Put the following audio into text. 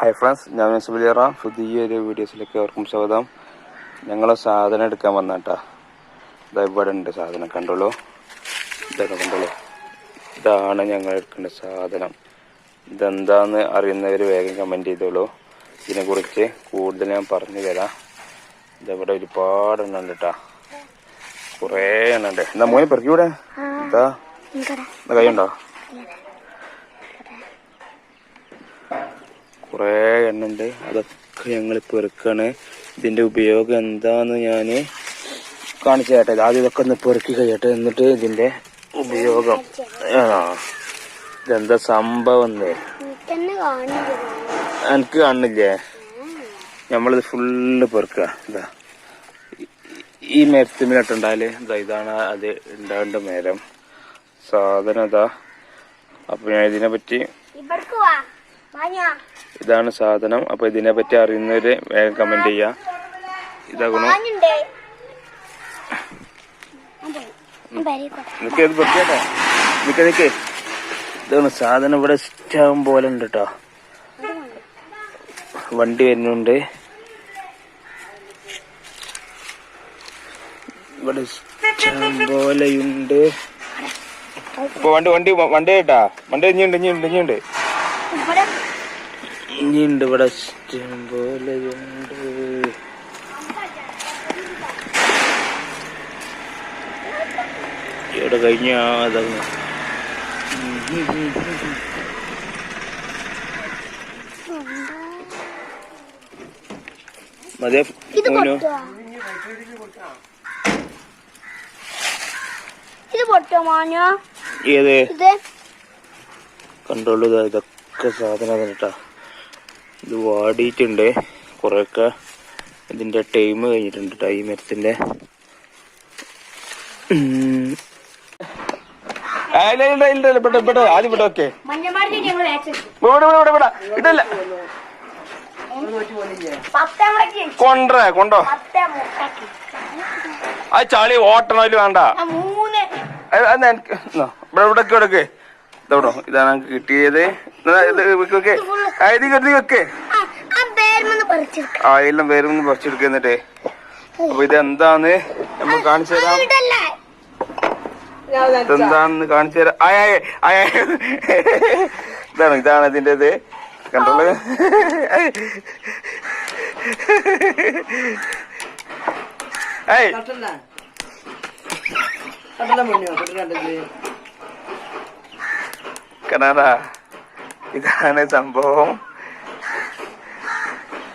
Hi friends ഞാൻ നസുബലിയറ പുതിയൊരു വീഡിയോസിലേക്ക് അവർക്കും സ്വാഗതം. ഞങ്ങൾ സാധനം എടുക്കാൻ വന്ന കേട്ടാ ഇതാ ഇവിടെ ഉണ്ട് സാധനം കണ്ടോളൂ. ഇതൊക്കെ കണ്ടോളൂ. ഇതാണ് ഞങ്ങൾ എടുക്കേണ്ട സാധനം. ഇതെന്താന്ന് അറിയുന്നവർ വേഗം കമന്റ് ചെയ്തോളൂ. ഇതിനെക്കുറിച്ച് കൂടുതൽ ഞാൻ പറഞ്ഞു തരാം. ഇതവിടെ ഒരുപാട് എണ്ണം ഉണ്ട് കേട്ടാ കുറേ എണ്ണം ഉണ്ട്. എന്താ മോനെ പെറുക്കൂടെ എന്താ എന്താ കൈയുണ്ടോ കുറേ എണ്ണുണ്ട്. അതൊക്കെ ഞങ്ങൾ പെറുക്കാണ് ഇതിന്റെ ഉപയോഗം എന്താന്ന് ഞാൻ കാണിച്ചു തരട്ടെ. ആദ്യം ഇതൊക്കെ ഒന്ന് പെറുക്കി കഴിയട്ടെ. എന്നിട്ട് ഇതിന്റെ ഉപയോഗം. ആ. ഇതെന്താ സംഭവം എന്നേ എനിക്ക് കാണില്ലേ? നമ്മളിത് ഫുള്ള് പെറുക്കുക ഇതാ. ഈ- ഈ എന്താ ഇതാ ഇതാണ് അത് ഉണ്ടാകേണ്ട മരം സാധനം ഇതാ. അപ്പൊ ഞാൻ ഇതിനെ പറ്റി ഇതാണ് സാധനം. അപ്പൊ ഇതിനെ പറ്റി അറിയുന്നവര് വേഗം കമന്റ് ചെയ്യാ. ഇതാകണു ഇത് പൊട്ടിയാട്ടെ ഇതാണ് സാധനം ഇവിടെ സ്റ്റാവും പോലെ ഉണ്ട് കേട്ടോ വണ്ടി വരുന്നുണ്ട്. ഇവിടെ ഇഷ്ടം പോലെയുണ്ട് ഇപ്പൊ വണ്ടി വണ്ടി വണ്ടി കേട്ടാ? വണ്ടി ഇനിയുണ്ട് ഇനിയുണ്ട് ഇനിയുണ്ട്. ഇനിയുണ്ട് ഇവിടെ ഇഷ്ടം പോലെ ഉണ്ട്. ഇവിടെ കഴിഞ്ഞ അതങ്ങ്. മതിയെ? ഏത്? കണ്ടോളൂ ഇതാ ഇതൊക്കെ സാധനം കേട്ടാ ഇത് വാടിയിട്ടുണ്ട്. കുറെയൊക്കെ ഇതിന്റെ ടൈം കഴിഞ്ഞിട്ടുണ്ട് ടൈം എടുത്തിന്റെ കൊണ്ടേ. ആ ചളി ഓട്ടണതിൽ വേണ്ട. ഇവിടെ ഇവിടെ ഒക്കെ എടുക്ക്. ഇതോടോ ഇതാണ് കിട്ടിയത്. വെക്ക്. ആ, എല്ലാം വേറെ പറിച്ചെടുക്കുക എന്നിട്ടേ. അപ്പൊ ഇത് എന്താന്ന് നമ്മൾ കാണിച്ചു തരാം. ഇതെന്താണെന്ന് കാണിച്ചു തരാം. ആയ ആയ ഇതാണ് ഇതാണ് ഇതിന്റെ ഇത്. കണ്ടോളൂ ഏയ് കനാടാ ഇതാണ് സംഭവം